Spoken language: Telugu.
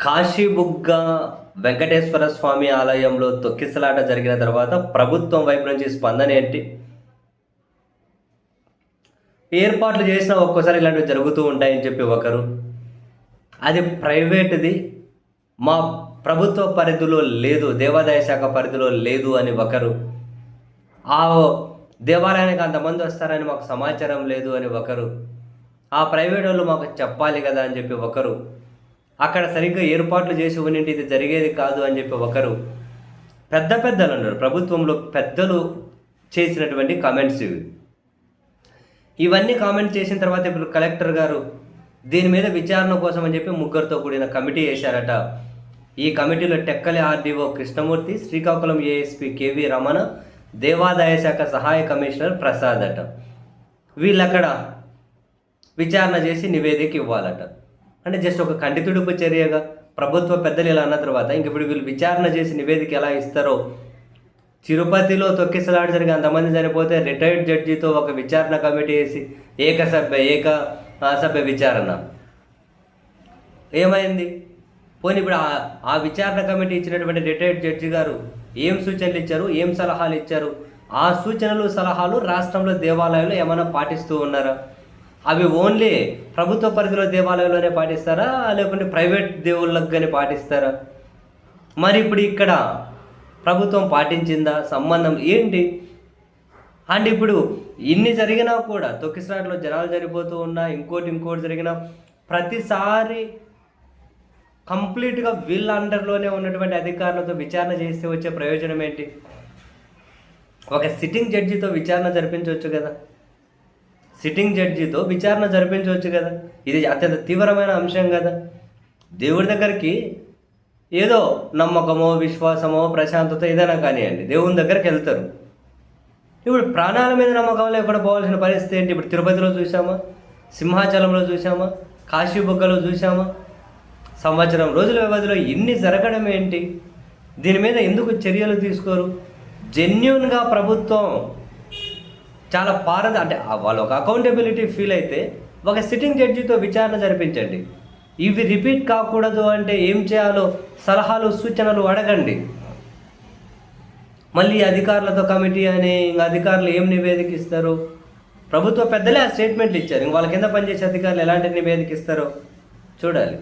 కాశీబుగ్గ వెంకటేశ్వర స్వామి ఆలయంలో తొక్కిసలాట జరిగిన తర్వాత ప్రభుత్వం వైపు నుంచి స్పందన ఏంటి? ఏర్పాట్లు చేసినా ఒక్కోసారి ఇలాంటివి జరుగుతూ ఉంటాయని చెప్పి ఒకరు. అది ప్రైవేట్ది. మా ప్రభుత్వ పరిధిలో లేదు దేవాదాయ శాఖ పరిధిలో లేదు అని ఒకరు. ఆ దేవాలయానికి అంతమంది వస్తారని మాకు సమాచారం లేదు అని ఒకరు. ఆ ప్రైవేట్ వాళ్ళు మాకు చెప్పాలి కదా అని చెప్పి ఒకరు. అక్కడ సరిగ్గా ఏర్పాట్లు చేసి ఉన్నింటి ఇది జరిగేది కాదు అని చెప్పి ఒకరు పెద్ద పెద్దలు అన్నారు. ప్రభుత్వంలో పెద్దలు చేసినటువంటి కామెంట్స్ ఇవి. ఇవన్నీ కామెంట్ చేసిన తర్వాత ఇప్పుడు కలెక్టర్ గారు దీని మీద విచారణ కోసం అని చెప్పి ముగ్గురితో కూడిన కమిటీ వేశారట. ఈ కమిటీలో Tekkali RDO Krishnamurthy Srikakulam ASP KV Ramana దేవాదాయ శాఖ సహాయ కమిషనర్ ప్రసాద్ అట. వీళ్ళక్కడ విచారణ చేసి నివేదిక ఇవ్వాలట. అంటే జస్ట్ ఒక కంటితుడుపు చర్యగా ప్రభుత్వ పెద్దలు ఇలా అన్న తర్వాత ఇంక ఇప్పుడు వీళ్ళు విచారణ చేసి నివేదిక ఎలా ఇస్తారో తిరుపతిలో తొక్కిసలాట జరిగి అంతమంది చనిపోతే రిటైర్డ్ జడ్జితో ఒక విచారణ కమిటీ వేసి ఏకసభ్య ఏక సభ్య విచారణ. ఏమైంది? పోనీ ఇప్పుడు ఆ ఆ విచారణ కమిటీ ఇచ్చినటువంటి రిటైర్డ్ జడ్జి గారు ఏం సూచనలు ఇచ్చారు? ఏం సలహాలు ఇచ్చారు? ఆ సూచనలు సలహాలు రాష్ట్రంలో దేవాలయాలు ఏమైనా పాటిస్తూ ఉన్నారా? అవి ఓన్లీ ప్రభుత్వ పరిధిలో దేవాలయంలోనే పాటిస్తారా లేకుంటే ప్రైవేట్ దేవుళ్ళకి కానీ పాటిస్తారా? మరి ఇప్పుడు ఇక్కడ ప్రభుత్వం పాటించిందా? సంబంధం ఏంటి? అండ్ ఇప్పుడు ఇన్ని జరిగినా కూడా తొక్కిసలాట్లో జనాలు జరిగిపోతూ ఉన్నా ఇంకోటి ఇంకోటి జరిగినా ప్రతిసారి కంప్లీట్గా వీళ్ళ అండర్లోనే ఉన్నటువంటి అధికారులతో విచారణ చేస్తే వచ్చే ప్రయోజనం ఏంటి? ఒక సిట్టింగ్ జడ్జితో విచారణ జరిపించవచ్చు కదా. సిట్టింగ్ జడ్జితో విచారణ జరిపించవచ్చు కదా. ఇది అత్యంత తీవ్రమైన అంశం కదా. దేవుడి దగ్గరికి ఏదో నమ్మకమో విశ్వాసమో ప్రశాంతత ఏదైనా కానివ్వండి దేవుని దగ్గరికి వెళ్తారు. ఇప్పుడు ప్రాణాల మీద నమ్మకం లేకుండా పోవాల్సిన పరిస్థితి ఏంటి? ఇప్పుడు తిరుపతిలో చూసామా సింహాచలంలో చూసామా కాశీబుగ్గలో చూసామా సంవత్సరం రోజుల వ్యవధిలో ఇన్ని జరగడం ఏంటి? దీని మీద ఎందుకు చర్యలు తీసుకోరు? జెన్యున్గా ప్రభుత్వం చాలా పారద అంటే వాళ్ళు ఒక అకౌంటబిలిటీ ఫీల్ అయితే ఒక సిట్టింగ్ జడ్జితో విచారణ జరిపించండి. ఇవి రిపీట్ కాకూడదు అంటే ఏం చేయాలో సలహాలు సూచనలు అడగండి. మళ్ళీ అధికారులతో కమిటీ అని ఇంకా అధికారులు ఏం నివేదిక ఇస్తారు ప్రభుత్వ పెద్దలే ఆ స్టేట్మెంట్లు ఇచ్చారు. ఇంక వాళ్ళ కింద పనిచేసే అధికారులు ఎలాంటి నివేదిక ఇస్తారో చూడాలి.